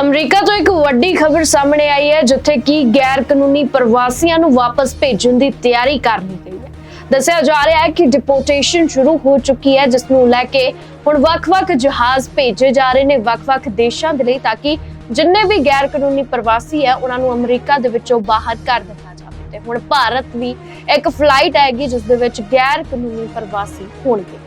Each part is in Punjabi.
ਅਮਰੀਕਾ ਤੋਂ ਇੱਕ ਵੱਡੀ ਖਬਰ ਸਾਹਮਣੇ ਆਈ ਹੈ, ਜਿੱਥੇ ਕਿ ਗੈਰ ਕਾਨੂੰਨੀ ਪ੍ਰਵਾਸੀਆਂ ਨੂੰ ਵਾਪਸ ਭੇਜਣ ਦੀ ਤਿਆਰੀ ਕਰ ਲਈ ਗਈ ਹੈ। ਦੱਸਿਆ ਜਾ ਰਿਹਾ ਹੈ ਕਿ ਡਿਪੋਰਟੇਸ਼ਨ ਸ਼ੁਰੂ ਹੋ ਚੁੱਕੀ ਹੈ, ਜਿਸ ਨੂੰ ਲੈ ਕੇ ਹੁਣ ਵੱਖ-ਵੱਖ ਜਹਾਜ਼ ਭੇਜੇ ਜਾ ਰਹੇ ਨੇ ਵੱਖ-ਵੱਖ ਦੇਸ਼ਾਂ ਦੇ ਲਈ, ਤਾਂ ਕਿ ਜਿੰਨੇ ਵੀ ਗੈਰ ਕਾਨੂੰਨੀ ਪ੍ਰਵਾਸੀ ਹੈ, ਉਹਨਾਂ ਨੂੰ ਅਮਰੀਕਾ ਦੇ ਵਿੱਚੋਂ ਬਾਹਰ ਕਰ ਦਿੱਤਾ ਜਾਵੇ। ਤੇ ਹੁਣ ਭਾਰਤ ਵੀ ਇੱਕ ਫਲਾਈਟ ਆਏਗੀ ਜਿਸ ਦੇ ਵਿੱਚ ਗੈਰ ਕਾਨੂੰਨੀ ਪ੍ਰਵਾਸੀ ਹੋਣਗੇ।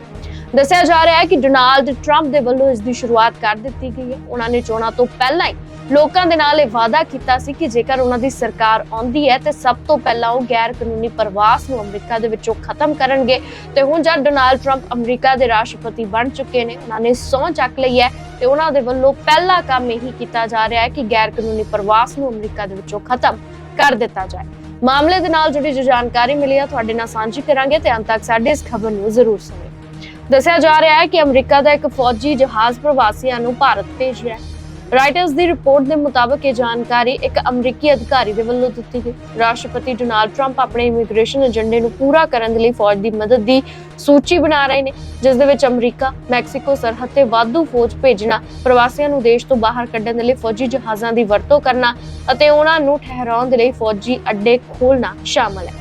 ਦੱਸਿਆ ਜਾ ਰਿਹਾ ਹੈ ਕਿ ਡੋਨਾਲਡ ਟਰੰਪ ਦੇ ਵੱਲੋਂ ਇਸ ਦੀ ਸ਼ੁਰੂਆਤ ਕਰ ਦਿੱਤੀ ਗਈ ਹੈ। ਉਹਨਾਂ ਨੇ ਚੋਣਾਂ ਤੋਂ ਪਹਿਲਾਂ ਹੀ ਲੋਕਾਂ ਦੇ ਨਾਲ ਇਹ ਵਾਅਦਾ ਕੀਤਾ ਸੀ ਕਿ ਜੇਕਰ ਉਹਨਾਂ ਦੀ ਸਰਕਾਰ ਆਉਂਦੀ ਹੈ, ਤੇ ਸਭ ਤੋਂ ਪਹਿਲਾਂ ਉਹ ਗੈਰ ਕਾਨੂੰਨੀ ਪ੍ਰਵਾਸ ਨੂੰ ਅਮਰੀਕਾ ਦੇ ਵਿੱਚੋਂ ਖਤਮ ਕਰਨਗੇ। ਤੇ ਹੁਣ ਜਦ ਡੋਨਾਲਡ ਟਰੰਪ ਅਮਰੀਕਾ ਦੇ ਰਾਸ਼ਟਰਪਤੀ ਬਣ ਚੁੱਕੇ ਨੇ, ਉਹਨਾਂ ਨੇ ਸਹੁੰ ਚੱਕ ਲਈ ਹੈ ਤੇ ਉਹਨਾਂ ਦੇ ਵੱਲੋਂ ਪਹਿਲਾ ਕੰਮ ਇਹੀ ਕੀਤਾ ਜਾ ਰਿਹਾ ਹੈ ਕਿ ਗੈਰ ਕਾਨੂੰਨੀ ਪ੍ਰਵਾਸ ਨੂੰ ਅਮਰੀਕਾ ਦੇ ਵਿੱਚੋਂ ਖਤਮ ਕਰ ਦਿੱਤਾ ਜਾਏ। ਮਾਮਲੇ ਦੇ ਨਾਲ ਜੁੜੀ ਜੋ ਜਾਣਕਾਰੀ ਮਿਲੀ ਹੈ ਤੁਹਾਡੇ ਨਾਲ ਸਾਂਝੀ ਕਰਾਂਗੇ ਤੇ ਅੰਤ ਤੱਕ ਸਾਡੇ ਇਸ ਖਬਰ ਨੂੰ ਜ਼ਰੂਰ ਸੁਣਿਓ। ਦੱਸਿਆ ਜਾ ਰਿਹਾ ਹੈ ਕਿ ਅਮਰੀਕਾ ਦਾ ਇੱਕ ਫੌਜੀ ਜਹਾਜ਼ ਪ੍ਰਵਾਸੀਆਂ ਨੂੰ ਭਾਰਤ ਭੇਜ ਰਿਹਾ ਹੈ। ਰਾਈਟਰਸ ਦੀ ਰਿਪੋਰਟ ਦੇ ਮੁਤਾਬਕ ਇਹ ਜਾਣਕਾਰੀ ਇੱਕ ਅਮਰੀਕੀ ਅਧਿਕਾਰੀ ਦੇ ਵੱਲੋਂ ਦਿੱਤੀ ਗਈ। ਰਾਸ਼ਟਰਪਤੀ ਡੋਨਾਲਡ ਟਰੰਪ ਆਪਣੇ ਇਮੀਗ੍ਰੇਸ਼ਨ ਏਜੰਡੇ ਨੂੰ ਪੂਰਾ ਕਰਨ ਦੇ ਲਈ ਫੌਜ ਦੀ ਮਦਦ ਦੀ ਸੂਚੀ ਬਣਾ ਰਹੇ ਨੇ, ਜਿਸ ਦੇ ਵਿੱਚ ਅਮਰੀਕਾ, ਮੈਕਸੀਕੋ ਸਰਹੱਦ ਤੇ ਵਾਧੂ ਫੌਜ ਭੇਜਣਾ, ਪ੍ਰਵਾਸੀਆਂ ਨੂੰ ਦੇਸ਼ ਤੋਂ ਬਾਹਰ ਕੱਢਣ ਦੇ ਲਈ ਫੌਜੀ ਜਹਾਜ਼ਾਂ ਦੀ ਵਰਤੋਂ ਕਰਨਾ ਅਤੇ ਉਹਨਾਂ ਨੂੰ ਠਹਿਰਾਉਣ ਦੇ ਲਈ ਫੌਜੀ ਅੱਡੇ ਖੋਲ੍ਹਣਾ ਸ਼ਾਮਲ ਹੈ।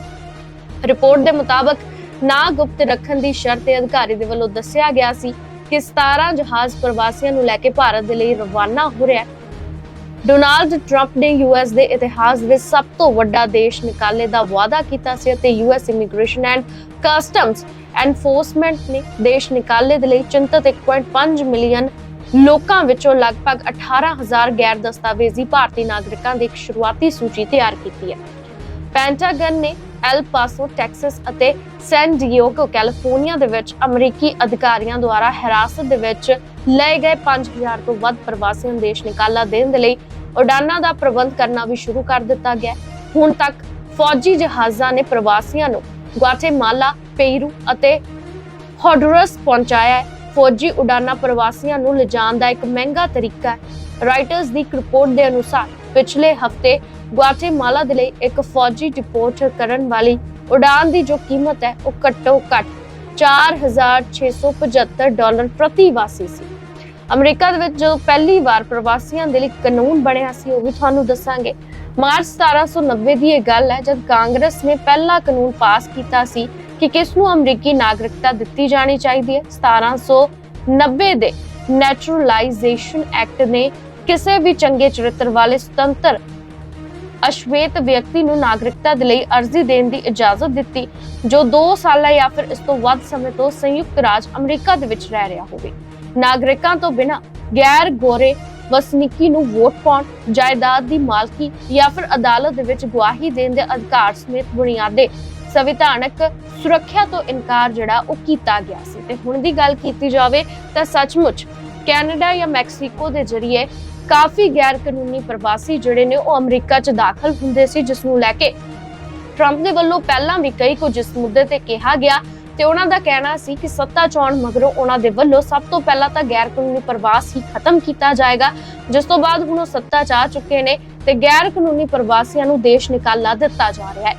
ਰਿਪੋਰਟ ਦੇ ਮੁਤਾਬਕ ਨਾ ਗੁਪਤ ਰੱਖਣ ਦੀ ਸ਼ਰਤ ਤੇ ਅਧਿਕਾਰੀ ਦੇ ਵੱਲੋਂ ਦੱਸਿਆ ਗਿਆ ਸੀ ਕਿ 17 ਜਹਾਜ਼ ਪ੍ਰਵਾਸੀਆਂ ਨੂੰ ਲੈ ਕੇ ਭਾਰਤ ਦੇ ਲਈ ਰਵਾਨਾ ਹੋ ਰਿਹਾ ਹੈ। ਡੋਨਾਲਡ ਟਰੰਪ ਨੇ ਯੂਐਸ ਦੇ ਇਤਿਹਾਸ ਵਿੱਚ ਸਭ ਤੋਂ ਵੱਡਾ ਦੇਸ਼ ਨਿਕਾਲੇ ਦਾ ਵਾਅਦਾ ਕੀਤਾ ਸੀ ਅਤੇ US immigration and customs enforcement ਨੇ ਦੇਸ਼ ਨਿਕਾਲੇ ਦੇ ਲਈ ਚਿੰਤਤ 1.5 ਮਿਲੀਅਨ ਲੋਕਾਂ ਵਿੱਚੋਂ ਲਗਭਗ 18000 ਗੈਰ ਦਸਤਾਵੇਜ਼ੀ ਭਾਰਤੀ ਨਾਗਰਿਕਾਂ ਦੀ ਇੱਕ ਸ਼ੁਰੂਆਤੀ ਸੂਚੀ ਤਿਆਰ ਕੀਤੀ ਹੈ। ਪੈਂਟਾਗਨ ਨੇ ਐਲ ਪਾਸੋ, ਟੈਕਸਸ ਅਤੇ ਸੈਨ ਡਿਏਗੋ, ਕੈਲੀਫੋਰਨੀਆ ਦੇ ਵਿੱਚ ਅਮਰੀਕੀ ਅਧਿਕਾਰੀਆਂ ਦੁਆਰਾ ਹਿਰਾਸਤ ਦੇ ਵਿੱਚ ਲਏ ਗਏ 5000 ਤੋਂ ਵੱਧ ਪ੍ਰਵਾਸੀਆਂ ਨੂੰ ਨਿਕਾਲਾ ਦੇਣ ਦੇ ਲਈ ਉਡਾਨਾਂ ਦਾ ਪ੍ਰਬੰਧ ਕਰਨਾ ਵੀ ਸ਼ੁਰੂ ਕਰ ਦਿੱਤਾ ਗਿਆ ਹੁਣ ਤੱਕ ਫੌਜੀ ਜਹਾਜ਼ਾਂ ਨੇ ਪ੍ਰਵਾਸੀਆਂ ਨੂੰ ਗੁਆਟੇਮਾਲਾ ਪੇਰੂ ਅਤੇ ਹੌਂਡੂਰਸ ਪਹੁੰਚਾਇਆ ਹੈ। ਫੌਜੀ ਉਡਾਨਾਂ ਪ੍ਰਵਾਸੀਆਂ ਨੂੰ ਲਿਜਾਣ ਦਾ ਇੱਕ ਮਹਿੰਗਾ ਤਰੀਕਾ ਹੈ। ਰਾਈਟਰਸ ਦੀ ਰਿਪੋਰਟ ਦੇ ਅਨੁਸਾਰ, ਪਿਛਲੇ ਹਫ਼ਤੇ ਗੁਆਟੇਮਾਲਾ ਦੇ ਲਈ ਇੱਕ ਫੌਜੀ ਡਿਪੋਰਟ ਕਰਨ ਵਾਲੀ ਉਡਾਨ ਦੀ ਜੋ ਕੀਮਤ ਹੈ, ਉਹ ਘੱਟੋ ਘੱਟ 4675 ਡਾਲਰ ਪ੍ਰਤੀ ਵਾਸੀ ਸੀ। ਅਮਰੀਕਾ ਦੇ ਵਿੱਚ ਜਦੋਂ ਪਹਿਲੀ ਵਾਰ ਪ੍ਰਵਾਸੀਆਂ ਦੇ ਲਈ ਕਾਨੂੰਨ ਬਣਿਆ ਸੀ, ਉਹ ਵੀ ਤੁਹਾਨੂੰ ਦੱਸਾਂਗੇ। ਮਾਰਚ 1790 ਦੀ ਇਹ ਗੱਲ ਹੈ, ਜਦ ਕਾਂਗਰਸ ਨੇ ਪਹਿਲਾ ਕਾਨੂੰਨ ਪਾਸ ਕੀਤਾ ਸੀ ਕਿ ਕਿਸ ਨੂੰ ਅਮਰੀਕੀ ਨਾਗਰਿਕਤਾ ਦਿੱਤੀ ਜਾਣੀ ਚਾਹੀਦੀ ਹੈ 1790 ਦੇ ਨੈਚੁਰਲਾਈਜੇਸ਼ਨ ਐਕਟ ਨੇ ਕਿਸੇ ਵੀ ਚੰਗੇ ਚਰਿੱਤਰ ਵਾਲੇ ਸੁਤੰਤਰ ਅਸ਼ਵੇਤ ਵਿਅਕਤੀ ਨੂੰ ਨਾਗਰਿਕਤਾ ਦੇ ਲਈ ਅਰਜ਼ੀ ਦੇਣ ਦੀ ਇਜਾਜ਼ਤ ਦਿੱਤੀ, ਜੋ 2 ਸਾਲਾਂ ਜਾਂ ਫਿਰ ਇਸ ਤੋਂ ਵੱਧ ਸਮੇਂ ਤੋਂ ਸੰਯੁਕਤ ਰਾਜ ਅਮਰੀਕਾ ਦੇ ਵਿੱਚ ਰਹਿ ਰਿਹਾ ਹੋਵੇ। ਨਾਗਰਿਕਾਂ ਤੋਂ ਬਿਨਾਂ ਗੈਰ ਗੋਰੇ ਵਸਨੀਕੀ ਨੂੰ ਵੋਟ ਪਾਉਣ, ਜਾਇਦਾਦ ਦੀ ਮਾਲਕੀ ਜਾਂ ਫਿਰ ਅਦਾਲਤ ਦੇ ਵਿੱਚ ਗਵਾਹੀ ਦੇਣ ਦੇ ਅਧਿਕਾਰ ਸਮੇਤ ਬੁਨਿਆਦੇ ਸੰਵਿਧਾਨਕ ਸੁਰੱਖਿਆ ਤੋਂ ਇਨਕਾਰ ਜਿਹੜਾ ਉਹ ਕੀਤਾ ਗਿਆ ਸੀ। ਤੇ ਹੁਣ ਦੀ ਗੱਲ ਕੀਤੀ ਜਾਵੇ ਤਾਂ ਸੱਚਮੁੱਚ ਕੈਨੇਡਾ ਜਾਂ ਮੈਕਸੀਕੋ ਦੇ ਜ਼ਰੀਏ ਕਾਫੀ ਗੈਰ ਕਾਨੂੰਨੀ ਪ੍ਰਵਾਸੀ ਜਿਹੜੇ ਨੇ ਉਹ ਅਮਰੀਕਾ 'ਚ ਦਾਖਲ ਹੁੰਦੇ ਸੀ, ਜਿਸ ਨੂੰ ਲੈ ਕੇ ਟਰੰਪ ਦੇ ਵੱਲੋਂ ਪਹਿਲਾਂ ਵੀ ਕਈ ਕੁਝ ਇਸ ਮੁੱਦੇ ਤੇ ਕਿਹਾ ਗਿਆ ਤੇ ਉਹਨਾਂ ਦਾ ਕਹਿਣਾ ਸੀ ਕਿ ਸੱਤਾ ਚੋਣ ਮਗਰੋਂ ਉਹਨਾਂ ਦੇ ਵੱਲੋਂ ਸਭ ਤੋਂ ਪਹਿਲਾਂ ਤਾਂ ਗੈਰ ਕਾਨੂੰਨੀ ਪ੍ਰਵਾਸ ਹੀ ਖਤਮ ਕੀਤਾ ਜਾਏਗਾ, ਜਿਸ ਤੋਂ ਬਾਅਦ ਹੁਣ ਉਹ ਸੱਤਾ 'ਚ ਆ ਚੁੱਕੇ ਨੇ ਤੇ ਗੈਰ ਕਾਨੂੰਨੀ ਪ੍ਰਵਾਸੀਆਂ ਨੂੰ ਦੇਸ਼ ਨਿਕਾਲਾ ਦਿੱਤਾ ਜਾ ਰਿਹਾ ਹੈ।